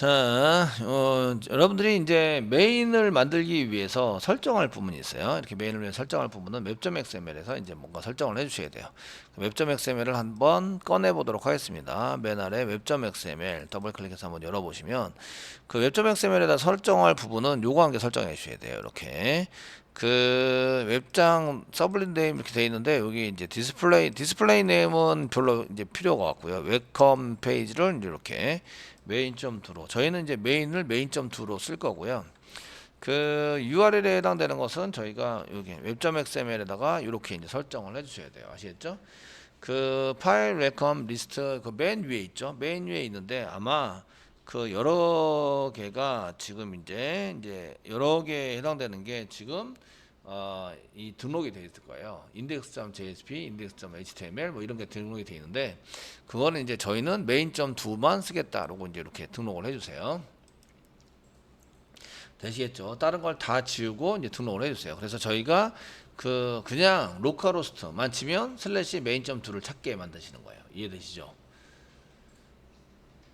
자, 어, 여러분들이 이제 메인을 만들기 위해서 설정할 부분이 있어요. 이렇게 메인을 위해 설정할 부분은 맵.xml에서 이제 뭔가 설정을 해주셔야 돼요. 맵.xml을 한번 꺼내 보도록 하겠습니다. 맨 아래 웹.xml 더블 클릭해서 한번 열어보시면 그 웹.xml에다 설정할 부분은 요거 한 개 설정해 주셔야 돼요. 이렇게 그 웹장 서블린 네임 이렇게 돼 있는데 여기 이제 디스플레이 디스플레이 네임은 별로 이제 필요가 없고요. 웹컴 페이지를 이렇게 메인.2로 저희는 이제 메인을 메인.2로 쓸 거고요. 그 URL에 해당되는 것은 저희가 여기 웹.xml에다가 이렇게 이제 설정을 해 주셔야 돼요. 아시겠죠? 그 파일 웰컴 리스트 그 맨 위에 있죠. 맨 위에 있는데 아마 그 여러 개가 지금 이제 이제 여러 개에 해당되는 게 지금 어, 이 등록이 돼 있을 거예요. index.jsp, index.html 뭐 이런 게 등록이 돼 있는데 그거는 이제 저희는 main.2만 쓰겠다라고 이제 이렇게 등록을 해 주세요. 되시겠죠? 다른 걸 다 지우고 이제 등록을 해 주세요. 그래서 저희가 그 그냥 로컬호스트만 치면 슬래시 main.2를 찾게 만드시는 거예요. 이해되시죠?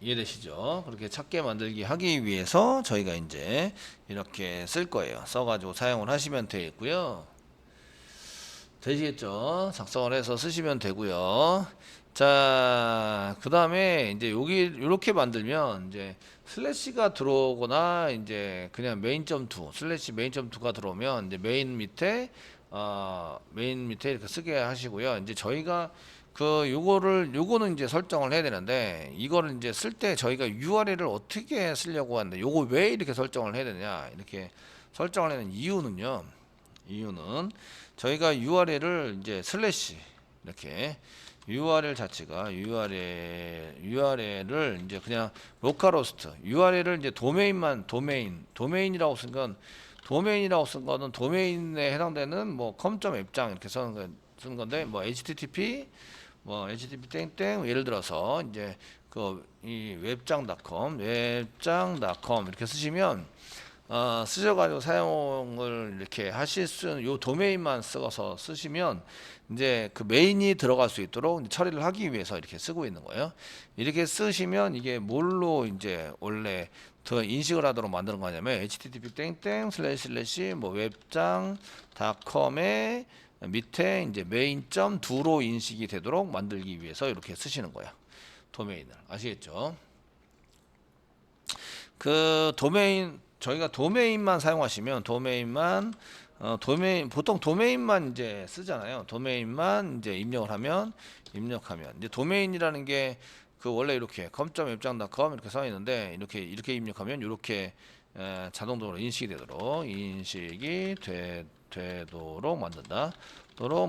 이해되시죠? 그렇게 찾게 만들기 하기 위해서 저희가 이제 이렇게 쓸 거예요. 써가지고 사용을 하시면 되겠고요. 되시겠죠? 작성을 해서 쓰시면 되고요. 자, 그 다음에 이제 여기 이렇게 만들면 이제 슬래시가 들어오거나 이제 그냥 메인.2 슬래시 메인.2가 들어오면 이제 메인 밑에 어, 메인 밑에 이렇게 쓰게 하시고요. 이제 저희가 그 요거를 요거는 이제 설정을 해야 되는데 이거를 이제 쓸 때 저희가 URL을 어떻게 쓰려고 하는데 요거 왜 이렇게 설정을 해야 되냐 이렇게 설정을 하는 이유는요. 이유는 저희가 URL을 이제 슬래시 이렇게 URL 자체가 URL URL을 이제 그냥 로컬호스트 URL을 이제 도메인만 도메인 도메인이라고 쓴 건 도메인이라고 쓴 거는 도메인에 해당되는 뭐 com.앱장 이렇게 쓰는 거, 건데 뭐 http 뭐 http 땡땡 예를 들어서 이제 그 이 웹장.com 웹장.com 이렇게 쓰시면 어, 쓰셔가지고 사용을 이렇게 하실 수 있는 요 도메인만 써서 쓰시면 이제 그 메인이 들어갈 수 있도록 처리를 하기 위해서 이렇게 쓰고 있는 거예요. 이렇게 쓰시면 이게 뭘로 이제 원래 더 인식을 하도록 만드는 거냐면 http 땡땡 슬래시 슬래시 뭐 웹장.com에 밑에 이제 메인.2로 인식이 되도록 만들기 위해서 이렇게 쓰시는 거야. 도메인을. 아시겠죠? 그 도메인 저희가 도메인만 사용하시면 도메인만 어, 도메인 보통 도메인만 이제 쓰잖아요. 도메인만 이제 입력을 하면 입력하면 이제 도메인이라는 게 그 원래 이렇게 com.웹장.com 이렇게 써 있는데 이렇게 이렇게 입력하면 이렇게 에, 자동적으로 인식이 되도록 인식이 되, 되도록 만든다. 도록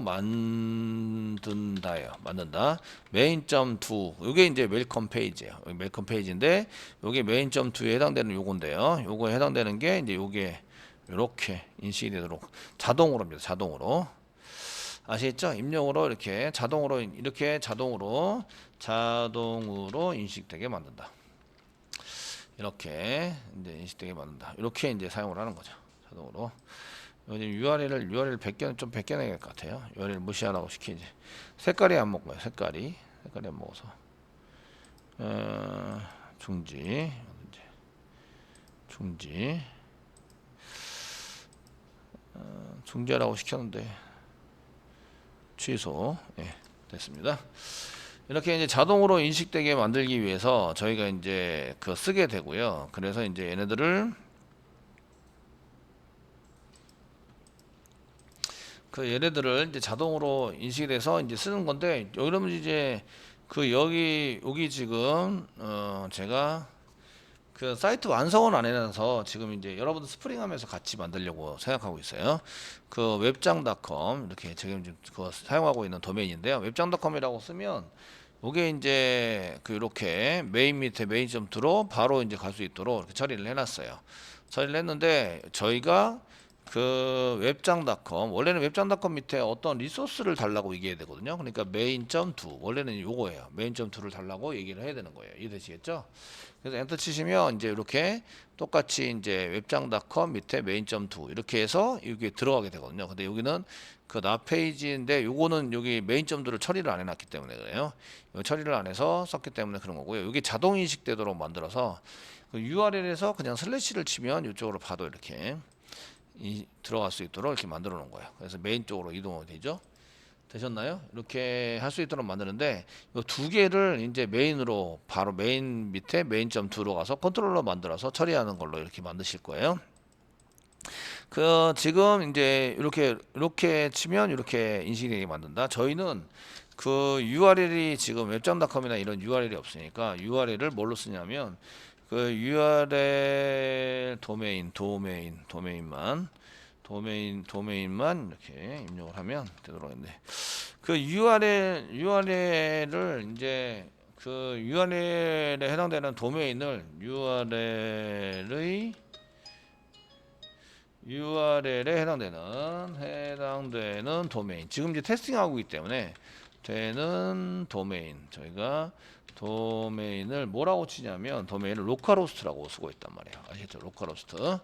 만든다예요. 만든다. 메인.2 요게 이제 웰컴 페이지예요. 웰컴 페이지인데 요게 메인.2에 해당되는 요건데요. 요거에 해당되는 게 이제 요게 이렇게 인식이 되도록 자동으로입니다. 자동으로. 아시겠죠? 입력으로 이렇게 자동으로 이렇게 자동으로 자동으로 인식되게 만든다. 이렇게 이제 인식되게 만든다. 이렇게 이제 사용을 하는 거죠. 자동으로. 요즘 URL을 URL 100개는 좀 100개 내야 될 것 같아요. URL 무시하라고 시키지. 색깔이 안 먹고요. 색깔이 색깔이 안 먹어서. 어, 중지. 중지 어, 중지하라고 시켰는데 취소. 예, 됐습니다. 이렇게 이제 자동으로 인식되게 만들기 위해서 저희가 이제 그 쓰게 되고요. 그래서 이제 얘네들을 그 얘네들을 이제 자동으로 인식이 돼서 이제 쓰는 건데 여러분 이제 그 여기 여기 지금 어 제가 그 사이트 완성은 안 해놔서 지금 이제 여러분들 스프링 하면서 같이 만들려고 생각하고 있어요. 그 웹장.com 이렇게 지금 그거 사용하고 있는 도메인인데요. 웹장.com이라고 쓰면 이게 이제 그 이렇게 메인 밑에 메인.2로 바로 이제 갈 수 있도록 이렇게 처리를 해놨어요. 처리를 했는데 저희가 그 웹장닷컴 원래는 웹장닷컴 밑에 어떤 리소스를 달라고 얘기해야 되거든요. 그러니까 메인.2 원래는 요거예요. 메인.2를 달라고 얘기를 해야 되는 거예요. 이해되시겠죠? 그래서 엔터 치시면 이제 이렇게 똑같이 이제 웹장닷컴 밑에 메인.2 이렇게 해서 여기 들어가게 되거든요. 근데 여기는 그 나 페이지인데 요거는 여기 메인.2를 처리를 안 해놨기 때문에 그래요. 처리를 안 해서 썼기 때문에 그런 거고요. 여기 자동 인식되도록 만들어서 그 URL에서 그냥 슬래시를 치면 이쪽으로 봐도 이렇게 이 들어갈 수 있도록 이렇게 만들어 놓은 거예요. 그래서 메인 쪽으로 이동이 되죠. 되셨나요? 이렇게 할 수 있도록 만드는데 이 두 개를 이제 메인으로 바로 메인 밑에 메인.2로 가서 컨트롤러 만들어서 처리하는 걸로 이렇게 만드실 거예요. 그 지금 이제 이렇게 이렇게 치면 이렇게 인식되게 만든다. 저희는 그 URL이 지금 웹장닷컴이나 이런 URL이 없으니까 URL을 뭘로 쓰냐면 그 URL 도메인 도메인 도메인만 도메인 도메인만 이렇게 입력을 하면 되도록 했네. 그 URL URL을 이제 그 URL에 해당되는 도메인을 URL의 URL에 해당되는 해당되는 도메인 지금 이제 테스팅하고 있기 때문에 되는 도메인 저희가 도메인을 뭐라고 치냐면 도메인을 로컬호스트라고 쓰고 있단 말이에요. 아시겠죠? 로컬호스트.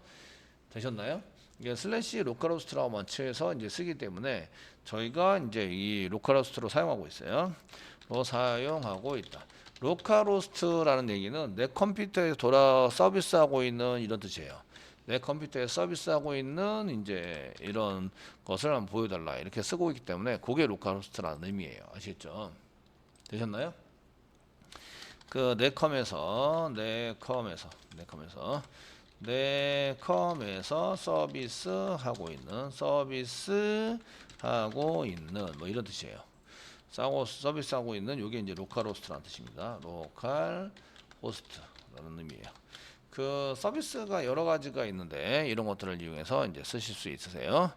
되셨나요? 이게 슬래시 로컬호스트라고만 치해서 이제 쓰기 때문에 저희가 이제 이 로컬호스트로 사용하고 있어요. 뭐 사용하고 있다. 로컬호스트라는 얘기는 내 컴퓨터에 돌아 서비스하고 있는 이런 뜻이에요. 내 컴퓨터에 서비스하고 있는 이제 이런 것을 한번 보여달라. 이렇게 쓰고 있기 때문에 그게 로컬호스트라는 의미예요. 아시겠죠? 되셨나요? 그 네컴에서 네컴에서 네컴에서 네컴에서 서비스 하고 있는 서비스 하고 있는 뭐 이런 뜻이에요. 싸고 서비스 하고 있는 요게 이제 로컬 호스트라는 뜻입니다. 로컬 호스트라는 의미예요. 그 서비스가 여러 가지가 있는데 이런 것들을 이용해서 이제 쓰실 수 있으세요.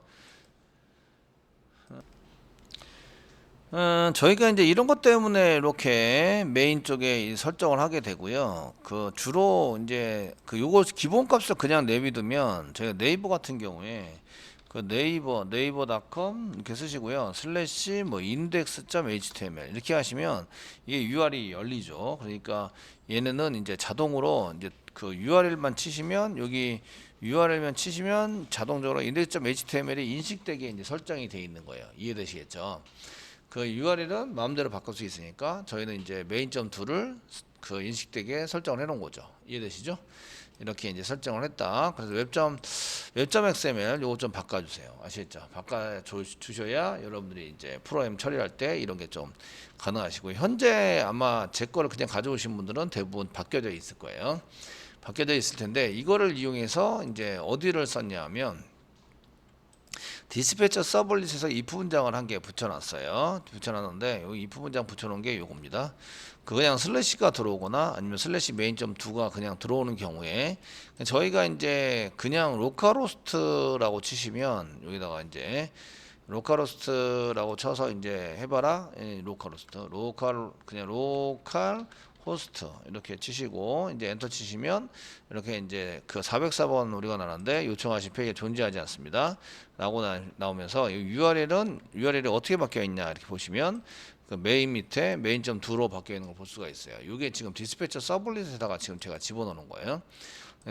음, 저희가 이제 이런 것 때문에 이렇게 메인 쪽에 이 설정을 하게 되고요. 그 주로 이제 그 요거 기본값을 그냥 내비두면 저희가 네이버 같은 경우에 그 네이버 네이버닷컴 이렇게 쓰시고요. 슬래시 뭐 index.html 이렇게 하시면 이게 URL이 열리죠. 그러니까 얘네는 이제 자동으로 이제 그 URL만 치시면 여기 URL만 치시면 자동적으로 index.html이 인식되게 이제 설정이 돼 있는 거예요. 이해되시겠죠? 그 URL은 마음대로 바꿀 수 있으니까 저희는 이제 메인.2를 그 인식되게 설정을 해 놓은 거죠. 이해되시죠? 이렇게 이제 설정을 했다. 그래서 웹점 웹점 XML 요거 좀 바꿔 주세요. 아시겠죠? 바꿔 주, 주셔야 여러분들이 이제 프로그램 처리할 때 이런 게 좀 가능하시고 현재 아마 제 거를 그냥 가져오신 분들은 대부분 바뀌어져 있을 거예요. 바뀌어져 있을 텐데 이거를 이용해서 이제 어디를 썼냐면 디스패처 서블릿에서 if 문장을 한 개 붙여놨어요. 붙여놨는데 여기 if 문장 붙여놓은 게 요겁니다. 그 그냥 슬래시가 들어오거나 아니면 슬래시 메인.2가 그냥 들어오는 경우에 저희가 이제 그냥 로컬호스트라고 치시면 여기다가 이제 로컬호스트라고 쳐서 이제 해봐라 예, 로컬호스트 로컬 그냥 로컬 호스트 이렇게 치시고 이제 엔터 치시면 이렇게 이제 그 404번 우리가 나왔는데 요청하신 페이지에 존재하지 않습니다. 라고 나, 나오면서 이 URL은 URL이 어떻게 바뀌어 있냐 이렇게 보시면 그 메인 밑에 메인.2로 바뀌어 있는 걸 볼 수가 있어요. 이게 지금 디스패처 서블릿에다가 지금 제가 집어넣는 거예요.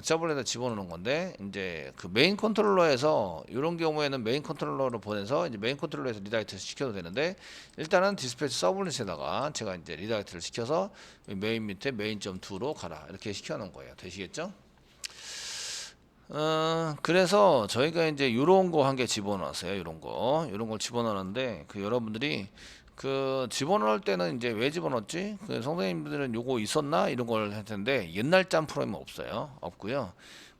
서블렛에 집어넣는 건데 이제 그 메인 컨트롤러에서 이런 경우에는 메인 컨트롤러로 보내서 이제 메인 컨트롤러에서 리다이트 시켜도 되는데 일단은 디스패치 서블렛에다가 제가 이제 리다이트를 시켜서 메인 밑에 메인.2로 가라 이렇게 시켜놓은 거예요. 되시겠죠? 어, 그래서 저희가 이제 이런 거 한 개 집어넣었어요. 이런 거, 이런 걸 집어넣었는데 그 여러분들이 그 집어넣을 때는 이제 왜 집어넣었지? 그 선생님들은 요거 있었나 이런 걸 할 텐데 옛날 짬 프로그램은 없어요. 없고요.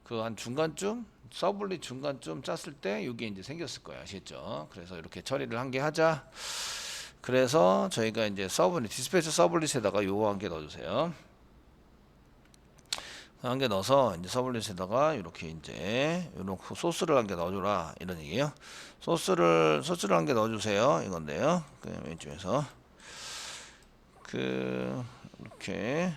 그 한 중간쯤 서블릿 중간쯤 짰을 때 이게 이제 생겼을 거예요. 아시겠죠? 그래서 이렇게 처리를 한 개 하자. 그래서 저희가 이제 서블릿 디스패치 서블릿에다가 요거 한 개 넣어주세요. 한 개 넣어서 이제 서블릿에다가 이렇게 이제 이런 소스를 한 개 넣어줘라 이런 얘기예요. 소스를 소스를 한 개 넣어주세요 이건데요. 그 왼쪽에서 그 이렇게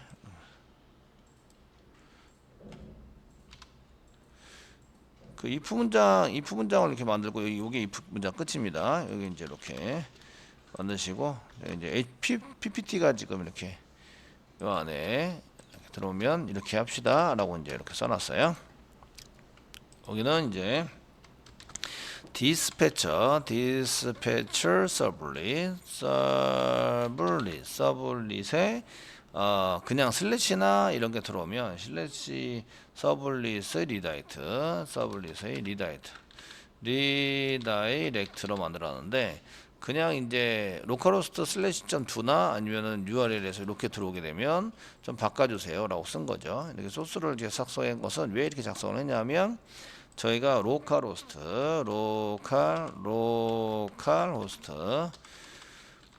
그 if 문장 if 문장을 이렇게 만들고 요게 if 문장 끝입니다. 여기 이제 이렇게 만드시고 이제 PPT가 지금 이렇게 요 안에 이렇게 들어오면 이렇게 합시다 라고 이제 이렇게 써놨어요. 여기는 이제 디스패처, 디스패처 서블릿, 서블릿, 서블릿에 어 그냥 슬래시나 이런 게 들어오면 슬래시 서블릿의 리다이트, 서블릿의 리다이트, 리다이렉트로 만들었는데 그냥 이제 로컬호스트 슬래시 점 2나 아니면은 URL에서 이렇게 들어오게 되면 좀 바꿔주세요 라고 쓴 거죠. 이렇게 소스를 이제 작성한 것은 왜 이렇게 작성을 했냐면 저희가 로컬 호스트, 로컬, 로컬 호스트,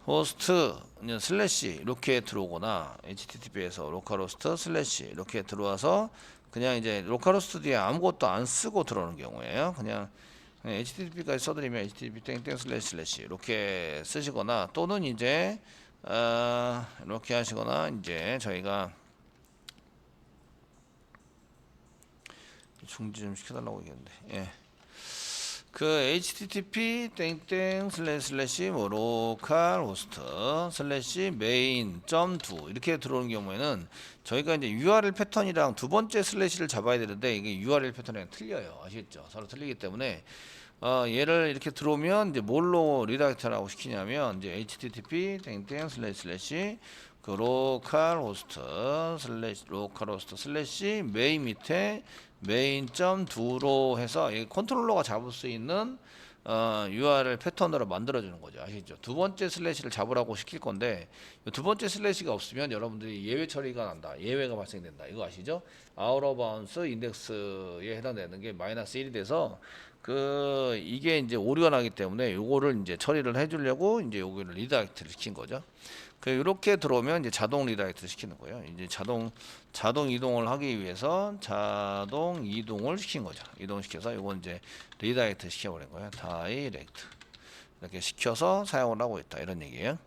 호스트 슬래시 이렇게 들어오거나 HTTP에서 로컬 호스트 슬래시 이렇게 들어와서 그냥 이제 로컬 호스트 뒤에 아무것도 안 쓰고 들어오는 경우에요. 그냥 HTTP까지 써드리면 HTTP 땡땡 슬래시 슬래시 이렇게 쓰시거나 또는 이제 어, 이렇게 하시거나 이제 저희가 중지 좀 시켜달라고 얘기했는데 예. 그 http 땡땡 슬래시 슬래시 뭐 로컬 호스트 슬래시 메인 점2 이렇게 들어오는 경우에는 저희가 이제 URL 패턴이랑 두 번째 슬래시를 잡아야 되는데 이게 URL 패턴이랑 틀려요. 아시겠죠? 서로 틀리기 때문에. 어, 얘를 이렇게 들어오면 이제 뭘로 리다이렉트라고 시키냐면 이제 http 땡땡 슬래시 슬래시 그 로컬 호스트 슬래시 로컬 호스트 슬래시 메인 밑에 메인 점 2로 해서 이 컨트롤러가 잡을 수 있는 어, URL 패턴으로 만들어 주는 거죠. 아시죠? 두 번째 슬래시를 잡으라고 시킬 건데 이두 번째 슬래시가 없으면 여러분들이 예외 처리가 난다. 예외가 발생된다. 이거 아시죠? 아웃 오브 바운스 인덱스에 해당되는 게 마이너스 1이 돼서 그 이게 이제 오류가 나기 때문에 요거를 이제 처리를 해 주려고 이제 요거를 리다이렉트를 시킨 거죠. 그 이렇게 들어오면 이제 자동 리다이렉트 시키는 거예요. 이제 자동 자동 이동을 하기 위해서 자동 이동을 시킨 거죠. 이동시켜서 이건 이제 리다이렉트 시켜버린 거예요. 다이렉트 이렇게 시켜서 사용을 하고 있다 이런 얘기예요.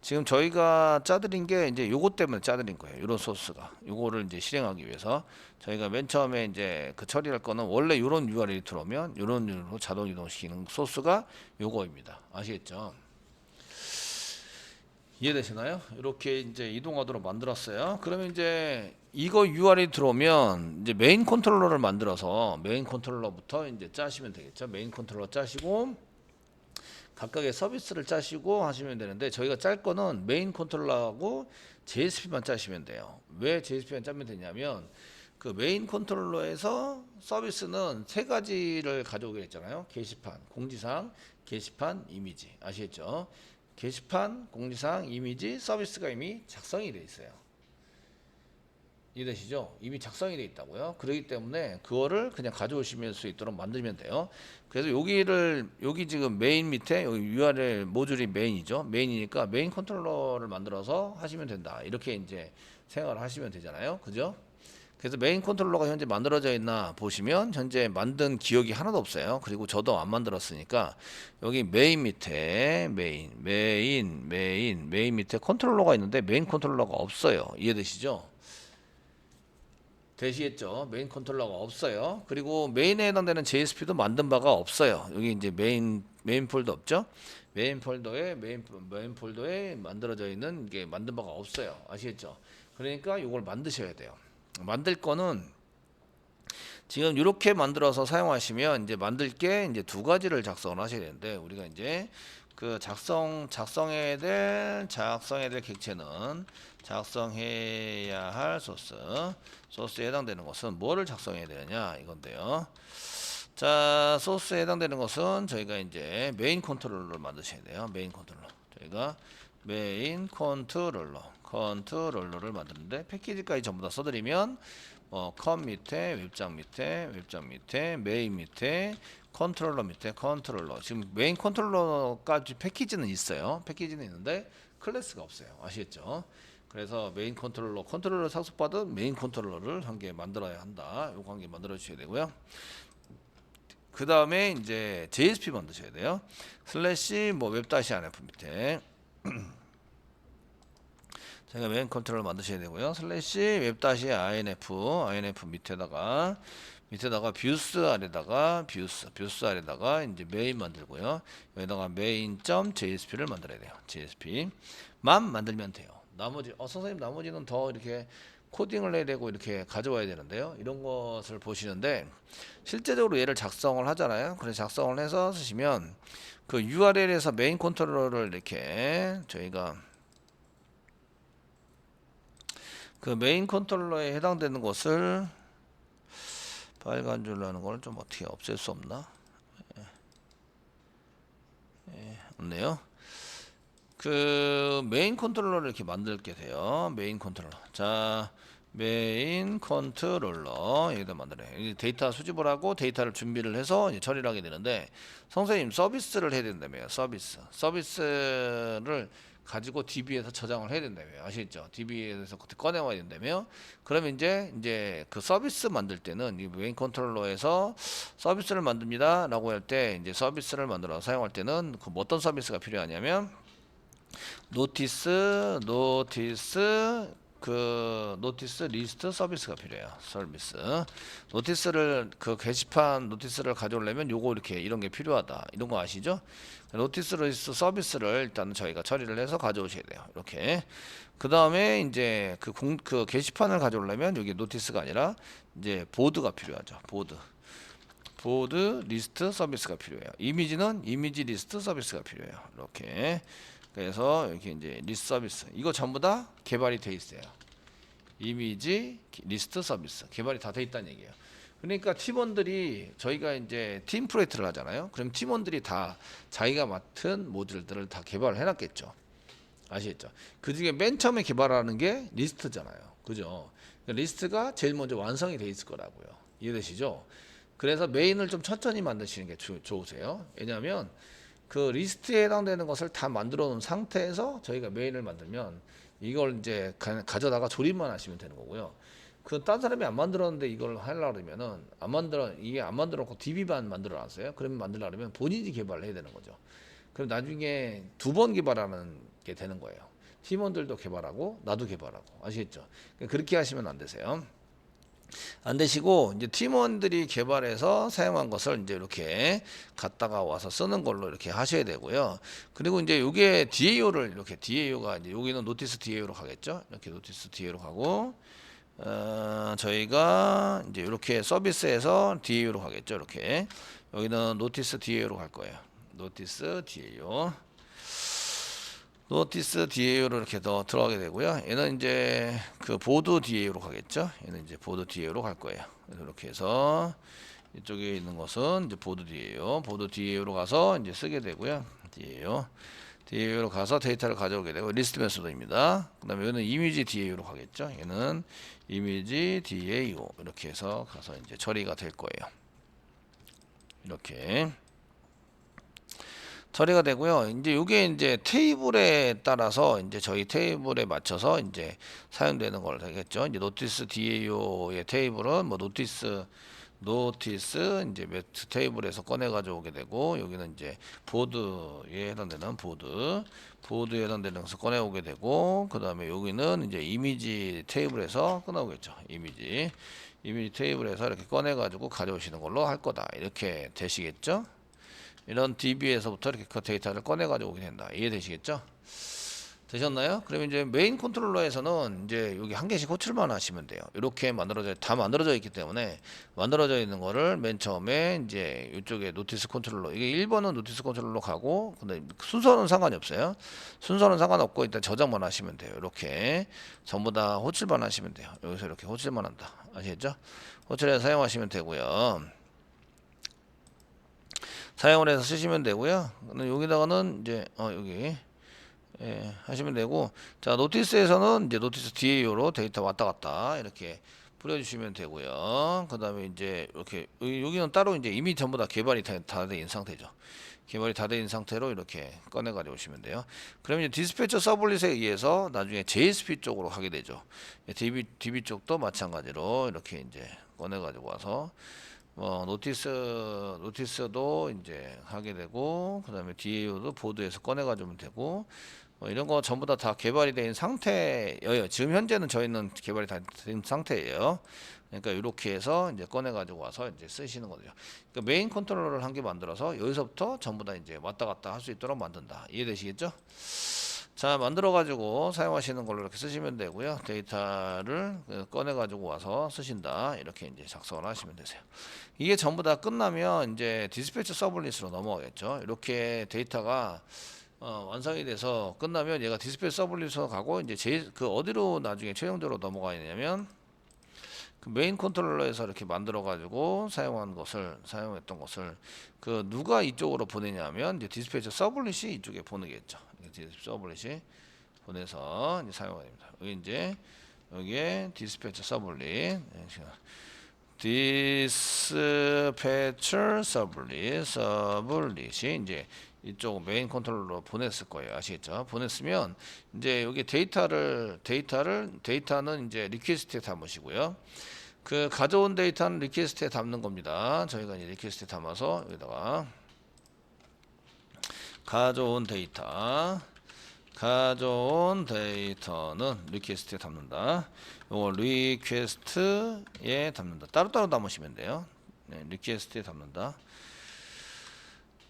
지금 저희가 짜드린 게 이제 요것 때문에 짜드린 거예요. 이런 소스가 요거를 이제 실행하기 위해서 저희가 맨 처음에 이제 그 처리할 거는 원래 요런 URL이 들어오면 요런 유로 자동 이동시키는 소스가 요거입니다. 아시겠죠? 이해되시나요? 이렇게 이제 이동하도록 만들었어요. 그러면 이제 이거 URL이 들어오면 이제 메인 컨트롤러를 만들어서 메인 컨트롤러부터 이제 짜시면 되겠죠. 메인 컨트롤러 짜시고 각각의 서비스를 짜시고 하시면 되는데 저희가 짤 거는 메인 컨트롤러하고 JSP만 짜시면 돼요. 왜 JSP만 짜면 되냐면 그 메인 컨트롤러에서 서비스는 세 가지를 가져오게 했잖아요. 게시판, 공지사항, 게시판, 이미지. 아시겠죠? 게시판, 공지사항, 이미지, 서비스가 이미 작성이 돼 있어요. 이해되시죠? 이미 작성이 돼 있다고요. 그렇기 때문에 그거를 그냥 가져오시면 수 있도록 만들면 돼요. 그래서 여기를 여기 지금 메인 밑에 여기 URL 모듈이 메인이죠. 메인이니까 메인 컨트롤러를 만들어서 하시면 된다. 이렇게 이제 생각을 하시면 되잖아요. 그죠? 그래서 메인 컨트롤러가 현재 만들어져 있나 보시면 현재 만든 기억이 하나도 없어요. 그리고 저도 안 만들었으니까 여기 메인 밑에 메인, 메인, 메인, 메인 밑에 컨트롤러가 있는데 메인 컨트롤러가 없어요. 이해되시죠? 되시겠죠? 메인 컨트롤러가 없어요. 그리고 메인에 해당되는 JSP도 만든 바가 없어요. 여기 이제 메인 메인 폴더 없죠? 메인 폴더에 메인 메인 폴더에 만들어져 있는 게 만든 바가 없어요. 아시겠죠? 그러니까 이걸 만드셔야 돼요. 만들 거는 지금 이렇게 만들어서 사용하시면 이제 만들 게 이제 두 가지를 작성을 하셔야 되는데 우리가 이제 그 작성 작성해야 될 작성해야 될 객체는 작성해야 할 소스 소스에 해당되는 것은 뭐를 작성해야 되느냐 이건데요. 자 소스에 해당되는 것은 저희가 이제 메인 컨트롤러를 만드셔야 돼요. 메인 컨트롤러 저희가 메인 컨트롤러 컨트롤러를 만드는데 패키지까지 전부 다 써드리면 뭐컴 밑에 웹장 밑에 웹장 밑에 메인 밑에 컨트롤러 밑에 컨트롤러. 지금 메인 컨트롤러까지 패키지는 있어요. 패키지는 있는데 클래스가 없어요. 아시겠죠? 그래서 메인 컨트롤러 컨트롤러 상속받은 메인 컨트롤러를 한 개 만들어야 한다. 한개 만들어 주셔야 되고요. 그 다음에 이제 JSP 만드셔야 돼요. 슬래시 뭐 웹다시 안F 밑에 제가 메인 컨트롤 만드셔야 되고요. 슬래시 웹 다시 inf inf 밑에다가 밑에다가 뷰스 아래다가 뷰스 뷰스 아래다가 이제 메인 만들고요. 여기다가 메인.jsp를 만들어야 돼요. JSP만 만들면 돼요. 나머지 어 선생님 나머지는 더 이렇게 코딩을 해야 되고 이렇게 가져와야 되는데요. 이런 것을 보시는데 실제적으로 얘를 작성을 하잖아요. 그래서 작성을 해서 쓰시면 그 URL에서 메인 컨트롤러를 이렇게 저희가 그 메인 컨트롤러에 해당되는 것을 빨간 줄로 하는 걸좀 어떻게 없앨 수 없나? 예. 예, 없네요. 그 메인 컨트롤러를 이렇게 만들게 돼요. 메인 컨트롤러. 자, 메인 컨트롤러 여기다 만들어요. 이 데이터 수집을 하고 데이터를 준비를 해서 처리를 하게 되는데 선생님 서비스를 해야 된다며요. 서비스. 서비스를 가지고 DB에서 저장을 해야 된다며요. 아시겠죠? DB에서 그때 꺼내와야 된다며. 그러면 이제 이제 그 서비스 만들 때는 이 메인 컨트롤러에서 서비스를 만듭니다라고 할 때 이제 서비스를 만들어 사용할 때는 그 어떤 서비스가 필요하냐면 노티스 노티스 그 노티스 리스트 서비스가 필요해요. 서비스. 노티스를 그 게시판 노티스를 가져오려면 요거 이렇게 이런 게 필요하다. 이런 거 아시죠? 노티스 리스트 서비스를 일단 저희가 처리를 해서 가져오셔야 돼요. 이렇게. 그 다음에 이제 그 공, 그 게시판을 가져오려면 여기 노티스가 아니라 이제 보드가 필요하죠. 보드. 보드 리스트 서비스가 필요해요. 이미지는 이미지 리스트 서비스가 필요해요. 이렇게. 그래서 이렇게 이제 리스트 서비스 이거 전부 다 개발이 돼 있어요. 이미지 리스트 서비스 개발이 다 돼 있다는 얘기예요. 그러니까 팀원들이 저희가 이제 팀 프로젝트를 하잖아요. 그럼 팀원들이 다 자기가 맡은 모듈들을 다 개발을 해놨겠죠. 아시겠죠? 그 중에 맨 처음에 개발하는 게 리스트잖아요. 그죠? 그러니까 리스트가 제일 먼저 완성이 돼 있을 거라고요. 이해되시죠? 그래서 메인을 좀 천천히 만드시는 게 주, 좋으세요. 왜냐하면 그 리스트에 해당되는 것을 다 만들어 놓은 상태에서 저희가 메인을 만들면 이걸 이제 가, 가져다가 조립만 하시면 되는 거고요. 그딴 사람이 안 만들었는데 이걸 하려고 그러면은 안 만들어 이게 안 만들어 놓고 DB만 만들어 놨어요. 그러면 만들려고 그러면 본인이 개발을 해야 되는 거죠. 그럼 나중에 두 번 개발하는 게 되는 거예요. 팀원들도 개발하고 나도 개발하고 아시겠죠? 그렇게 하시면 안 되세요. 안 되시고 이제 팀원들이 개발해서 사용한 것을 이제 이렇게 갖다가 와서 쓰는 걸로 이렇게 하셔야 되고요. 그리고 이제 요게 DAO를 이렇게 DAO가 이제 여기는 노티스 DAO로 가겠죠. 이렇게 노티스 DAO로 가고 어, 저희가 이제 이렇게 서비스에서 DAO로 가겠죠. 이렇게 여기는 노티스 DAO로 갈 거예요. 노티스 DAO. 노티스 DAO로 이렇게 더 들어가게 되고요. 얘는 이제 그 보드 DAO로 가겠죠. 얘는 이제 보드 DAO로 갈 거예요. 이렇게 해서 이쪽에 있는 것은 이제 보드 DAO, 보드 DAO로 가서 이제 쓰게 되고요. DAO, DAO로 가서 데이터를 가져오게 되고 리스트 메소드입니다. 그다음에 얘는 이미지 DAO로 가겠죠. 얘는 이미지 DAO 이렇게 해서 가서 이제 처리가 될 거예요. 이렇게. 처리가 되고요. 이제 이게 이제 테이블에 따라서 이제 저희 테이블에 맞춰서 이제 사용되는 걸 되겠죠. 이제 노티스 DAO의 테이블은 뭐 노티스 노티스 이제 매트 테이블에서 꺼내 가져오게 되고 여기는 이제 보드에 해당되는 보드 보드에 해당되는 것을 꺼내 오게 되고 그 다음에 여기는 이제 이미지 테이블에서 꺼내오겠죠 이미지 이미지 테이블에서 이렇게 꺼내 가지고 가져오시는 걸로 할 거다 이렇게 되시겠죠 이런 DB에서부터 이렇게 그 데이터를 꺼내 가지고 오게 된다. 이해되시겠죠? 되셨나요? 그러면 이제 메인 컨트롤러에서는 이제 여기 한 개씩 호출만 하시면 돼요. 이렇게 만들어져 다 만들어져 있기 때문에 만들어져 있는 거를 맨 처음에 이제 이쪽에 노티스 컨트롤러 이게 1번은 노티스 컨트롤러 가고 근데 순서는 상관이 없어요. 순서는 상관없고 일단 저장만 하시면 돼요. 이렇게 전부 다 호출만 하시면 돼요. 여기서 이렇게 호출만 한다. 아시겠죠? 호출해서 사용하시면 되고요. 사용을 해서 쓰시면 되고요. 근데 여기다가는 이제 어 여기 예, 하시면 되고 자 노티스에서는 이제 노티스 DAO로 데이터 왔다 갔다 이렇게 뿌려주시면 되고요. 그 다음에 이제 이렇게 여기는 따로 이제 이미 전부 다 개발이 다된 상태죠. 개발이 다된 상태로 이렇게 꺼내 가지고 오시면 돼요. 그러면 이제 디스패처 서블릿에 의해서 나중에 JSP 쪽으로 가게 되죠. DB, DB 쪽도 마찬가지로 이렇게 이제 꺼내 가지고 와서 뭐 노티스 노티스도 이제 하게 되고 그 다음에 DAO도 보드에서 꺼내 가지면 되고 뭐 이런 거 전부 다 다 개발이 된 상태예요. 지금 현재는 저희는 개발이 다 된 상태예요. 그러니까 이렇게 해서 이제 꺼내 가지고 와서 이제 쓰시는 거죠. 그러니까 메인 컨트롤러를 한 개 만들어서 여기서부터 전부 다 이제 왔다 갔다 할 수 있도록 만든다. 이해되시겠죠? 자 만들어 가지고 사용하시는 걸로 이렇게 쓰시면 되고요 데이터를 꺼내 가지고 와서 쓰신다 이렇게 이제 작성을 하시면 되세요 이게 전부 다 끝나면 이제 디스패치 서블릿으로 넘어가겠죠 이렇게 데이터가 어, 완성이 돼서 끝나면 얘가 디스패치 서블릿으로 가고 이제 제, 그 어디로 나중에 최종적으로 넘어가냐면 그 메인 컨트롤러에서 이렇게 만들어 가지고 사용한 것을 사용했던 것을 그 누가 이쪽으로 보내냐면 이제 디스패치 서블릿이 이쪽에 보내겠죠. 디스패치 서블릿이 보내서 이제 사용하게 됩니다. 여기 이제 여기에 디스패치 서블릿 디스패처 서블릿 서블릿이 이제 이쪽 메인 컨트롤러 보냈을 거예요. 아시겠죠? 보냈으면 이제 여기 데이터를 데이터를 데이터는 이제 리퀘스트에 담으시고요. 그 가져온 데이터는 리퀘스트에 담는 겁니다. 저희가 이제 리퀘스트에 담아서 여기다가 가져온 데이터 가져온 데이터는 리퀘스트에 담는다. 요거 리퀘스트에 담는다. 따로따로 담으시면 돼요. 네, 리퀘스트에 담는다.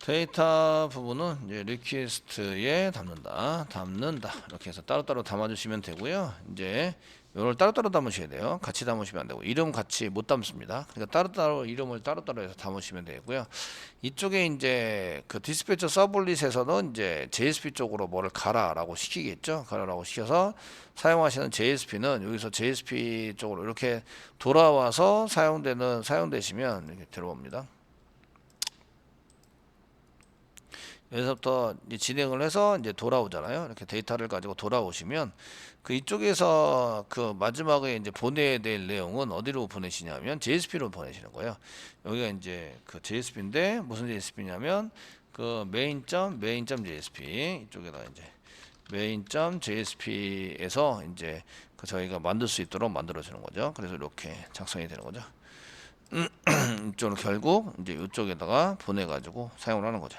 데이터 부분은 이제 리퀘스트에 담는다. 담는다. 이렇게 해서 따로따로 담아주시면 되고요. 이제 이걸 따로따로 담으셔야 돼요. 같이 담으시면 안 되고 이름 같이 못 담습니다. 그러니까 따로따로 이름을 따로따로 해서 담으시면 되고요. 이쪽에 이제 그 디스패처 서블릿에서는 이제 JSP 쪽으로 뭐를 가라라고 시키겠죠. 가라라고 시켜서 사용하시는 JSP는 여기서 JSP 쪽으로 이렇게 돌아와서 사용되는 사용되시면 이렇게 들어옵니다. 여기서부터 이제 진행을 해서 이제 돌아오잖아요. 이렇게 데이터를 가지고 돌아오시면 그 이쪽에서 그 마지막에 이제 보내야 될 내용은 어디로 보내시냐면 JSP로 보내시는 거예요. 여기가 이제 그 JSP인데 무슨 JSP냐면 그 메인.메인.jsp 메인 이쪽에다 이제 메인.jsp에서 이제 그 저희가 만들 수 있도록 만들어 주는 거죠. 그래서 이렇게 작성이 되는 거죠. 이쪽으로 결국 이제 이쪽에다가 보내 가지고 사용을 하는 거죠.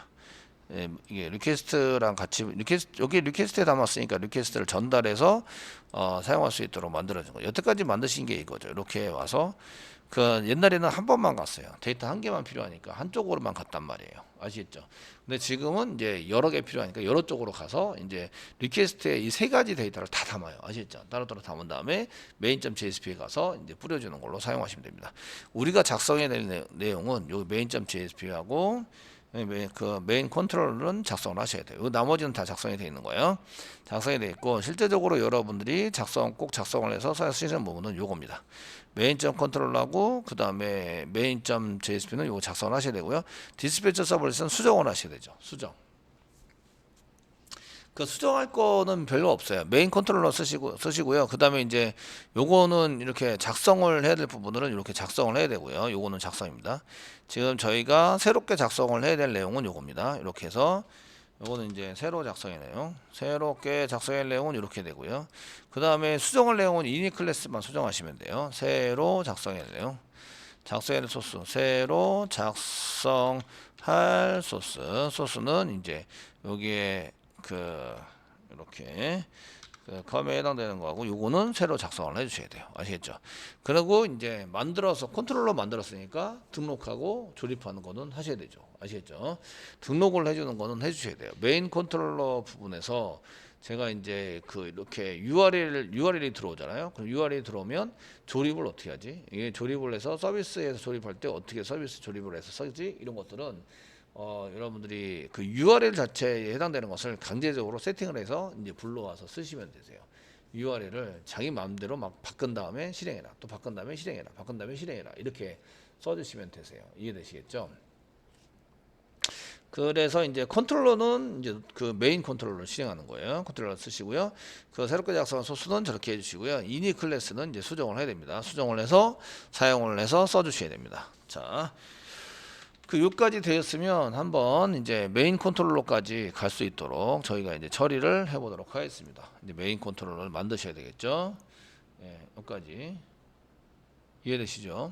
예, 이게 리퀘스트랑 같이 리퀘스트 여기 리퀘스트에 담았으니까 리퀘스트를 전달해서 어, 사용할 수 있도록 만들어진 거예요. 여태까지 만드신 게 이거죠. 이렇게 와서 그 옛날에는 한 번만 갔어요. 데이터 한 개만 필요하니까 한쪽으로만 갔단 말이에요. 아시겠죠? 근데 지금은 이제 여러 개 필요하니까 여러 쪽으로 가서 이제 리퀘스트에 이 세 가지 데이터를 다 담아요. 아시겠죠? 따로따로 담은 다음에 메인.jsp에 가서 이제 뿌려주는 걸로 사용하시면 됩니다. 우리가 작성해야 될 내용은 요 메인.jsp하고 그 메인 컨트롤은 작성을 하셔야 돼요. 나머지는 다 작성이 되어 있는 거예요. 작성이 되어 있고 실제적으로 여러분들이 작성 꼭 작성을 해서 쓰시는 부분은 요겁니다. 메인점 컨트롤하고 그 다음에 메인점 JSP는 요거 작성을 하셔야 되고요. 디스패처 서버릿은 수정을 하셔야 되죠. 수정. 그 수정할 거는 별로 없어요. 메인 컨트롤러 쓰시고 쓰시고요. 그다음에 이제 요거는 이렇게 작성을 해야 될 부분들은 이렇게 작성을 해야 되고요. 요거는 작성입니다. 지금 저희가 새롭게 작성을 해야 될 내용은 요겁니다. 이렇게 해서 요거는 이제 새로 작성의 내용. 새롭게 작성할 내용은 이렇게 되고요. 그 다음에 수정할 내용은 이니 클래스만 수정하시면 돼요. 새로 작성할 내용. 작성할 소스. 새로 작성할 소스. 소스는 이제 여기에 그 이렇게 그 컴에 해당되는 거하고 요거는 새로 작성을 해주셔야 돼요. 아시겠죠? 그리고 이제 만들어서 컨트롤러 만들었으니까 등록하고 조립하는 거는 하셔야 되죠. 아시겠죠? 등록을 해주는 거는 해주셔야 돼요. 메인 컨트롤러 부분에서 제가 이제 그 이렇게 URL URL이 들어오잖아요. 그럼 URL이 들어오면 조립을 어떻게 하지? 이게 조립을 해서 서비스에서 조립할 때 어떻게 서비스 조립을 해서 써지? 이런 것들은 어, 여러분들이 그 URL 자체에 해당되는 것을 강제적으로 세팅을 해서 이제 불러와서 쓰시면 되세요. URL을 자기 마음대로 막 바꾼 다음에 실행해라. 또 바꾼 다음에 실행해라. 바꾼 다음에 실행해라. 이렇게 써주시면 되세요. 이해되시겠죠? 그래서 이제 컨트롤러는 이제 그 메인 컨트롤러 실행하는 거예요. 컨트롤러 쓰시고요. 그 새롭게 작성한 소스는 저렇게 해주시고요. 이니 클래스는 이제 수정을 해야 됩니다. 수정을 해서 사용을 해서 써주셔야 됩니다. 자. 그 요까지 되었으면 한번 이제 메인 컨트롤러까지 갈 수 있도록 저희가 이제 처리를 해보도록 하겠습니다. 이제 메인 컨트롤러를 만드셔야 되겠죠. 예, 여기까지 이해되시죠?